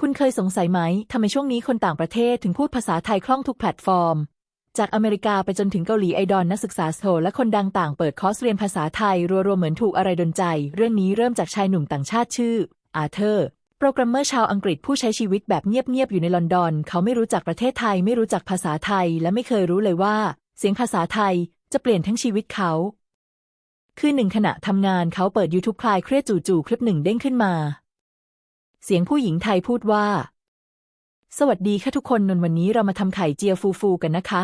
คุณเคยสงสัยไหมทำไมช่วงนี้คนต่างประเทศถึงพูดภาษาไทยคล่องทุกแพลตฟอร์ม จากอเมริกาไปจนถึงเกาหลีไอดอลนักศึกษาโซและคนดังต่างเปิดคอร์สเรียนภาษาไทยรัวๆเหมือนถูกอะไรดนใจ เรื่องนี้เริ่มจากชายหนุ่มต่างชาติชื่อ อาเธอร์โปรแกรมเมอร์ชาวอังกฤษผู้ใช้ชีวิตแบบเงียบๆอยู่ในลอนดอน เขาไม่รู้จักประเทศไทย ไม่รู้จักภาษาไทย และไม่เคยรู้เลยว่า เสียงภาษาไทยจะเปลี่ยนทั้งชีวิตเขาคือหนึ่งขณะทำงานเขาเปิด YouTube คลายเครียดจู่ๆคลิปหนึ่งเด้งขึ้นมา เสียงผู้หญิงไทยพูดว่า สวัสดีค่ะทุกคนนนวันนี้เรามาทำไข่เจียวฟูๆกันนะคะ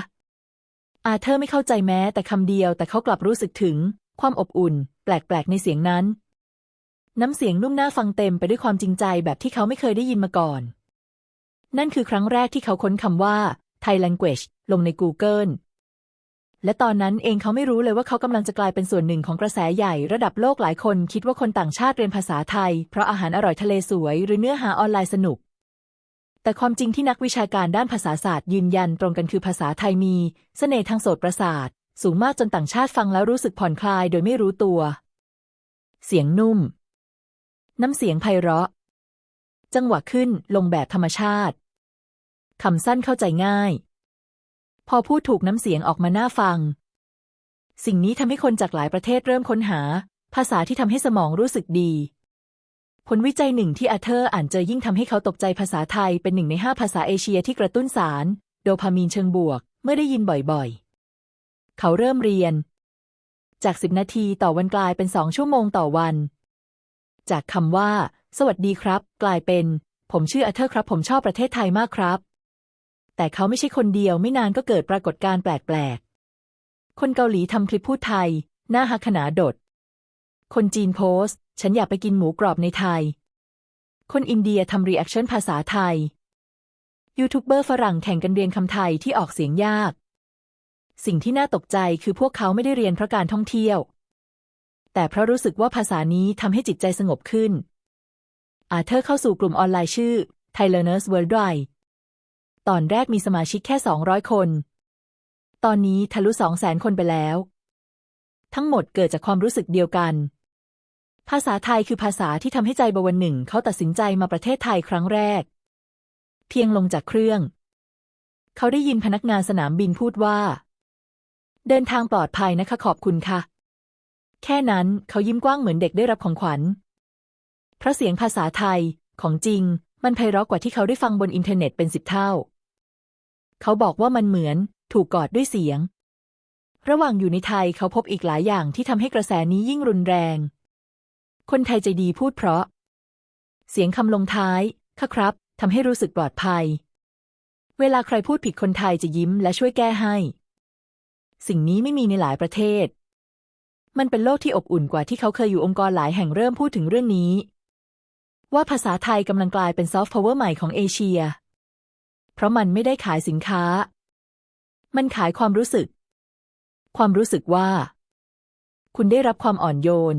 อาเธอร์ไม่เข้าใจแม้แต่คำเดียวแต่เขากลับรู้สึกถึง ความอบอุ่น แปลกๆในเสียงนั้น น้ำเสียงนุ่มน่าฟังเต็มไปด้วยความจริงใจแบบที่เขาไม่เคยได้ยินมาก่อน นั่นคือครั้งแรกที่เขาค้นคำว่า Thai language ลงใน Google และตอนนั้นเองเขาไม่รู้เลยว่าเขากำลังจะกลายเป็นส่วนหนึ่งของกระแสใหญ่ระดับโลกหลายคนคิดว่าคนต่างชาติเรียนภาษาไทย เพราะอาหารอร่อยทะเลสวย หรือเนื้อหาออนไลน์สนุก แต่ความจริงที่นักวิชาการด้านภาษาศาสตร์ยืนยันตรงกันคือภาษาไทยมีเสน่ห์ทางโสตประสาท สูงมากจนต่างชาติฟังแล้วรู้สึกผ่อนคลายโดยไม่รู้ตัว เสียงนุ่ม น้ำเสียงไพเราะ จังหวะขึ้นลงแบบธรรมชาติคำสั้นเข้าใจง่าย พอพูดถูกน้ำเสียงออกมาน่าฟัง สิ่งนี้ทำให้คนจากหลายประเทศเริ่มค้นหา ภาษาที่ทำให้สมองรู้สึกดี ผลวิจัยหนึ่งที่อาเธอร์อ่านเจอยิ่งทำให้เขาตกใจภาษาไทยเป็นหนึ่งในห้าภาษาเอเชียที่กระตุ้นสาร โดพามีนเชิงบวก เมื่อได้ยินบ่อยๆ เขาเริ่มเรียน จากสิบนาทีต่อวันกลายเป็นสองชั่วโมงต่อวัน จากคำว่า สวัสดีครับ กลายเป็น ผมชื่ออาเธอร์ครับ ผมชอบประเทศไทยมากครับ แต่เขาไม่ใช่คนเดียวไม่นานก็เกิดปรากฏการณ์แปลกๆ คนเกาหลีทำคลิปพูดไทย หน้าฮักขนาดด คนจีนโพสต์ ฉันอยากไปกินหมูกรอบในไทย คนอินเดียทำรีแอคชั่นภาษาไทย ยูทูบเบอร์ฝรั่งแข่งกันเรียนคำไทยที่ออกเสียงยาก สิ่งที่น่าตกใจคือพวกเขาไม่ได้เรียนเพราะการท่องเที่ยว แต่เพราะรู้สึกว่าภาษานี้ทำให้จิตใจสงบขึ้นอาเธอร์เข้าสู่กลุ่มออนไลน์ชื่อ Thai Learners Worldwide ตอนแรกมีสมาชิกแค่ 200 คน ตอนนี้ทะลุ200,000 คนไปแล้ว ทั้งหมดเกิดจากความรู้สึกเดียวกัน ภาษาไทยคือภาษาที่ทำให้ใจบวันหนึ่งเขาตัดสินใจมาประเทศไทยครั้งแรก เพียงลงจากเครื่อง เขาได้ยินพนักงานสนามบินพูดว่า เดินทางปลอดภัยนะคะขอบคุณค่ะ แค่นั้นเขายิ้มกว้างเหมือนเด็กได้รับของขวัญ เพราะเสียงภาษาไทยของจริง มันไพเราะกว่าที่เขาได้ฟังบนอินเทอร์เน็ตเป็นสิบเท่า เขาบอกว่ามันเหมือนถูกกอดด้วยเสียง ระหว่างอยู่ในไทยเขาพบอีกหลายอย่างที่ทำให้กระแสนี้ยิ่งรุนแรง คนไทยใจดีพูดเพราะ เสียงคำลงท้ายค่ะครับทำให้รู้สึกปลอดภัย เวลาใครพูดผิดคนไทยจะยิ้มและช่วยแก้ให้ สิ่งนี้ไม่มีในหลายประเทศ มันเป็นโลกที่อบอุ่นกว่าที่เขาเคยอยู่องค์กรหลายแห่งเริ่มพูดถึงเรื่องนี้ ว่าภาษาไทยกำลังกลายเป็นซอฟต์พาวเวอร์ใหม่ของเอเชีย เพราะมันไม่ได้ขายสินค้า มันขายความรู้สึก ความรู้สึกว่า คุณได้รับความอ่อนโยน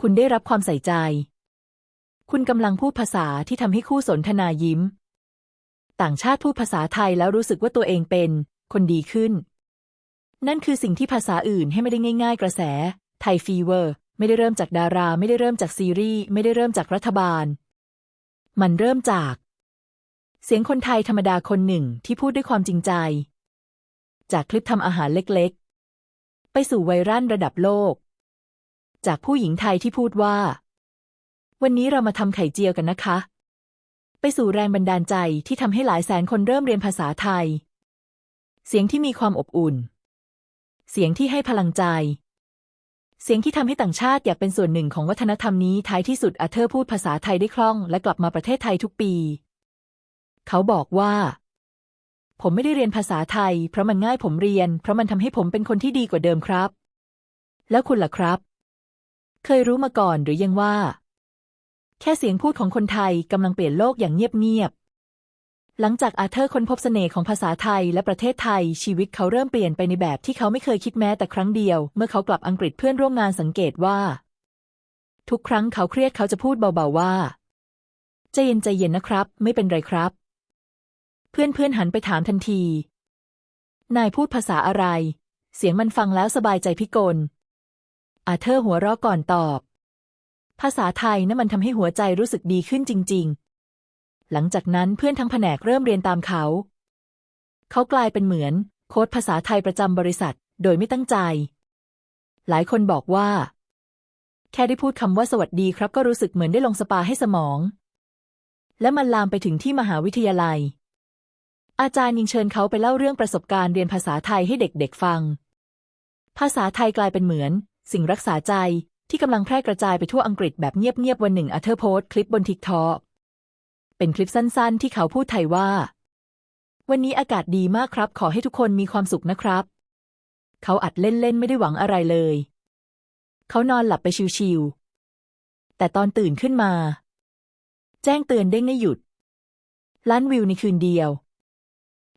คุณได้รับความใส่ใจ คุณกำลังพูดภาษาที่ทำให้คู่สนทนายิ้ม ต่างชาติพูดภาษาไทยแล้วรู้สึกว่าตัวเองเป็น คนดีขึ้น นั่นคือสิ่งที่ภาษาอื่นให้ไม่ได้ง่าย ๆ กระแสไทยฟีเวอร์ ไม่ได้เริ่มจากดารา ไม่ได้เริ่มจากซีรีส์ไม่ได้เริ่มจากรัฐบาล มันเริ่มจาก เสียงคนไทยธรรมดาคนหนึ่งที่พูดด้วยความจริงใจ จากคลิปทำอาหารเล็กๆ ไปสู่ไวรัลระดับโลก จากผู้หญิงไทยที่พูดว่า วันนี้เรามาทำไข่เจียวกันนะคะ ไปสู่แรงบันดาลใจที่ทำให้หลายแสนคนเริ่มเรียนภาษาไทย เสียงที่มีความอบอุ่น เสียงที่ให้พลังใจ เสียงที่ทำให้ต่างชาติอยากเป็นส่วนหนึ่งของวัฒนธรรมนี้ท้ายที่สุดอาเธอร์พูดภาษาไทยได้คล่องและกลับมาประเทศไทยทุกปี เขาบอกว่า ผมไม่ได้เรียนภาษาไทย เพราะมันง่ายผมเรียน เพราะมันทำให้ผมเป็นคนที่ดีกว่าเดิมครับ แล้วคุณล่ะครับ เคยรู้มาก่อนหรือยังว่า แค่เสียงพูดของคนไทยกำลังเปลี่ยนโลกอย่างเงียบๆ หลังจากอาเธอร์ค้นพบเสน่ห์ของภาษาไทยและประเทศไทย ชีวิตเขาเริ่มเปลี่ยนไปในแบบที่เขาไม่เคยคิดแม้แต่ครั้งเดียว เมื่อเขากลับอังกฤษเพื่อนร่วมงานสังเกตว่า ทุกครั้งเขาเครียดเขาจะพูดเบาๆว่าใจเย็นใจเย็นนะครับ ไม่เป็นไรครับ เพื่อนเพื่อนหันไปถามทันที นายพูดภาษาอะไร เสียงมันฟังแล้วสบายใจพิกล อาเธอร์หัวเราะก่อนตอบ ภาษาไทยนะ่ะมันทำให้หัวใจรู้สึกดีขึ้นจริง ๆ หลังจากนั้นเพื่อนทั้งแผนกเริ่มเรียนตามเขา เขากลายเป็นเหมือน โค้ดภาษาไทยประจำบริษัท โดยไม่ตั้งใจ หลายคนบอกว่า แค่ได้พูดคำว่าสวัสดีครับก็รู้สึกเหมือนได้ลงสปาให้สมอง และมันลามไปถึงที่มหาวิทยาลัย อาจารย์ยิงเชิญเขาไปเล่าเรื่องประสบการณ์เรียนภาษาไทยให้เด็กๆฟัง ภาษาไทยกลายเป็นเหมือน สิ่งรักษาใจที่กำลังแพร่กระจายไปทั่วอังกฤษแบบเงียบๆวันหนึ่งอาเธอร์โพสต์คลิปบนทิกทอก เป็นคลิปสั้นๆ ที่เขาพูดไทยว่า วันนี้อากาศดีมากครับ ขอให้ทุกคนมีความสุขนะครับ เขาอัดเล่นๆ ไม่ได้หวังอะไรเลย เขานอนหลับไปชิวๆ แต่ตอนตื่นขึ้นมา แจ้งเตือนเด้งไม่หยุด ล้านวิวในคืนเดียว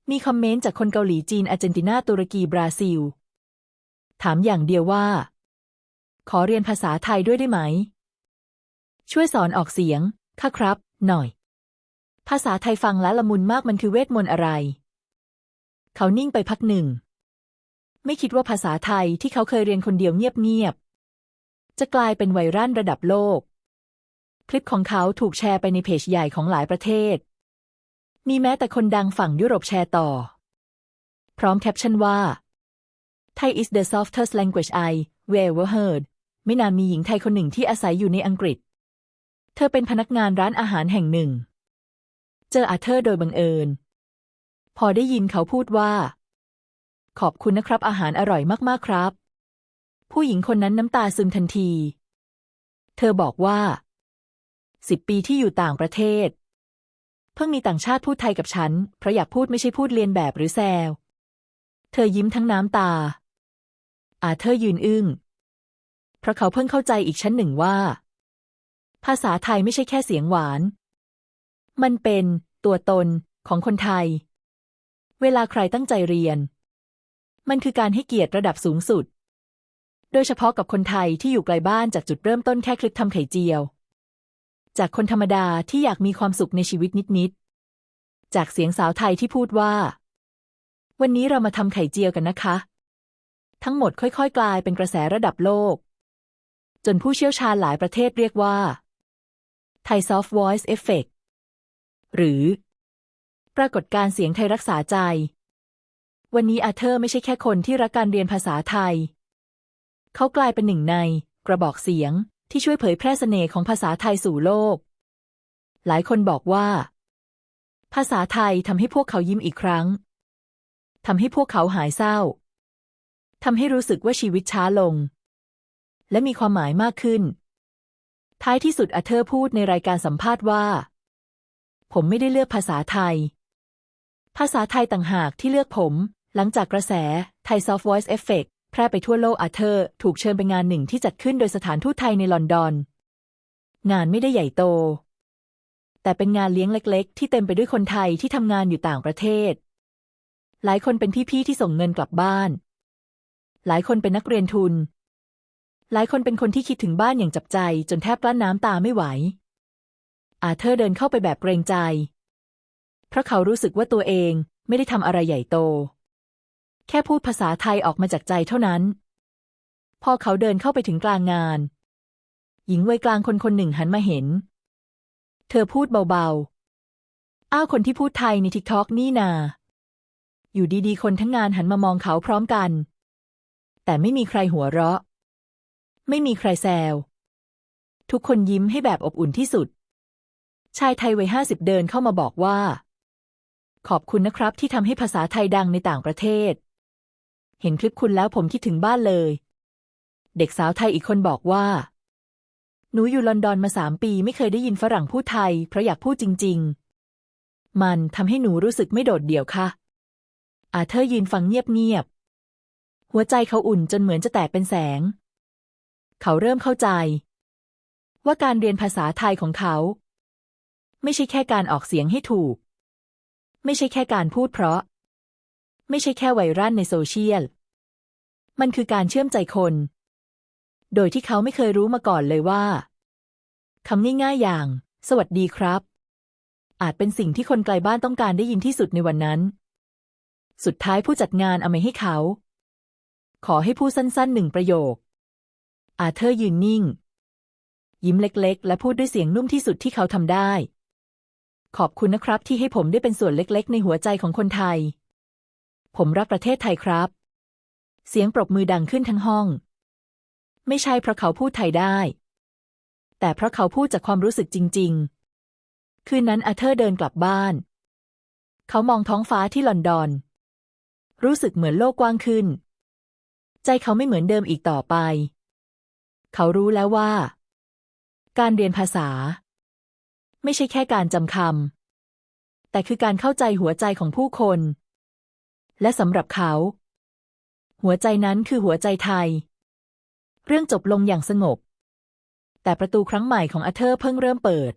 มีคอมเมนต์จากคนเกาหลีจีนอาร์เจนตินาตุรกีบราซิล ถามอย่างเดียวว่า ขอเรียนภาษาไทยด้วยได้ไหม ช่วยสอนออกเสียง ค่ะครับ หน่อย ภาษาไทยฟังแล้วละมุนมากมันคือเวทมนต์อะไร เขานิ่งไปพักหนึ่ง ไม่คิดว่าภาษาไทยที่เขาเคยเรียนคนเดียวเงียบๆ จะกลายเป็นไวรัลระดับโลก คลิปของเขาถูกแชร์ไปในเพจใหญ่ของหลายประเทศ มีแม้แต่คนดังฝั่งยุโรปแชร์ต่อ พร้อมแคปชั่นว่า Thai is the softest language I ever heard ไม่นานมีหญิงไทยคนหนึ่งที่อาศัยอยู่ในอังกฤษ เธอเป็นพนักงานร้านอาหารแห่งหนึ่ง เจออาเธอร์โดยบังเอิญ พอได้ยินเขาพูดว่า ขอบคุณนะครับอาหารอร่อยมากๆครับ ผู้หญิงคนนั้นน้ำตาซึมทันที เธอบอกว่าสิบปีที่อยู่ต่างประเทศ เพิ่งมีต่างชาติพูดไทยกับฉัน เพราะอยากพูดไม่ใช่พูดเลียนแบบหรือแซว เธอยิ้มทั้งน้ำตา อาเธอร์ยืนอึ้ง เพราะเขาเพิ่งเข้าใจอีกชั้นหนึ่งว่า ภาษาไทยไม่ใช่แค่เสียงหวาน มันเป็นตัวตนของคนไทย เวลาใครตั้งใจเรียน มันคือการให้เกียรติระดับสูงสุด โดยเฉพาะกับคนไทยที่อยู่ไกลบ้านจากจุดเริ่มต้นแค่คลิกทำไข่เจียว จากคนธรรมดาที่อยากมีความสุขในชีวิตนิดๆ จากเสียงสาวไทยที่พูดว่า วันนี้เรามาทำไข่เจียวกันนะคะ ทั้งหมดค่อยๆ กลายเป็นกระแสระดับโลก จนผู้เชี่ยวชาญหลายประเทศเรียกว่า Thai Soft Voice Effect หรือ ปรากฏการเสียงไทยรักษาใจ วันนี้อาเธอร์ไม่ใช่แค่คนที่รักการเรียนภาษาไทย เขากลายเป็นหนึ่งใน กระบอกเสียงที่ช่วยเผยแพร่เสน่ห์ของภาษาไทยสู่โลก หลายคนบอกว่า ภาษาไทยทำให้พวกเขายิ้มอีกครั้งทำให้พวกเขาหายเศร้าทำให้รู้สึกว่าชีวิตช้าลง และมีความหมายมากขึ้น ท้ายที่สุดอาเธอร์พูดในรายการสัมภาษณ์ว่า ผมไม่ได้เลือกภาษาไทย ภาษาไทยต่างหากที่เลือกผม หลังจากกระแส Thai Soft Voice Effect แพร่ไปทั่วโลกอาเธอร์ ถูกเชิญไปงานหนึ่งที่จัดขึ้นโดยสถานทูตไทยในลอนดอน งานไม่ได้ใหญ่โต แต่เป็นงานเลี้ยงเล็ก ๆ ที่เต็มไปด้วยคนไทยที่ทำงานอยู่ต่างประเทศ หลายคนเป็นพี่ๆที่ส่งเงินกลับบ้าน หลายคนเป็นนักเรียนทุน หลายคนเป็นคนที่คิดถึงบ้านอย่างจับใจจนแทบกลั้นน้ำตาไม่ไหว อาเธอร์เดินเข้าไปแบบเกรงใจ เพราะเขารู้สึกว่าตัวเองไม่ได้ทำอะไรใหญ่โต แค่พูดภาษาไทยออกมาจากใจเท่านั้น พอเขาเดินเข้าไปถึงกลางงาน หญิงวัยกลางคนคนหนึ่งหันมาเห็น เธอพูดเบาๆ อ้าวคนที่พูดไทยในทิกทอกนี่นา อยู่ดีๆ คนทั้งงานหันมามองเขาพร้อมกัน แต่ไม่มีใครหัวเราะ ไม่มีใครแซวทุกคนยิ้มให้แบบอบอุ่นที่สุด ชายไทยวัยห้าสิบเดินเข้ามาบอกว่า ขอบคุณนะครับที่ทำให้ภาษาไทยดังในต่างประเทศ เห็นคลิปคุณแล้วผมคิดถึงบ้านเลย เด็กสาวไทยอีกคนบอกว่า หนูอยู่ลอนดอนมาสามปีไม่เคยได้ยินฝรั่งพูดไทย เพราะอยากพูดจริง ๆ มันทำให้หนูรู้สึกไม่โดดเดี่ยวค่ะ อาเธอร์ยืนฟังเงียบๆ หัวใจเขาอุ่นจนเหมือนจะแตกเป็นแสง เขาเริ่มเข้าใจว่าการเรียนภาษาไทยของเขา ไม่ใช่แค่การออกเสียงให้ถูก ไม่ใช่แค่การพูดเพราะ ไม่ใช่แค่ไวรัลในโซเชียล มันคือการเชื่อมใจคน โดยที่เขาไม่เคยรู้มาก่อนเลยว่าคำง่ายๆอย่าง สวัสดีครับ อาจเป็นสิ่งที่คนไกลบ้านต้องการได้ยินที่สุดในวันนั้น สุดท้ายผู้จัดงานเอามาให้เขา ขอให้พูดสั้นๆหนึ่งประโยค อาเธอร์ยืนนิ่ง ยิ้มเล็กๆ และพูดด้วยเสียงนุ่มที่สุดที่เขาทำได้ ขอบคุณนะครับที่ให้ผมได้เป็นส่วนเล็กๆ ในหัวใจของคนไทย ผมรักประเทศไทยครับ เสียงปรบมือดังขึ้นทั้งห้อง ไม่ใช่เพราะเขาพูดไทยได้ แต่เพราะเขาพูดจากความรู้สึกจริง ๆ คืนนั้นอาเธอร์เดินกลับบ้าน เขามองท้องฟ้าที่ลอนดอน รู้สึกเหมือนโลกกว้างขึ้น ใจเขาไม่เหมือนเดิมอีกต่อไป เขารู้แล้วว่า การเรียนภาษา ไม่ใช่แค่การจำคำแต่คือการเข้าใจหัวใจของผู้คน และสำหรับเขา หัวใจนั้นคือหัวใจไทย เรื่องจบลงอย่างสงบ แต่ประตูครั้งใหม่ของอาเธอร์เพิ่งเริ่มเปิด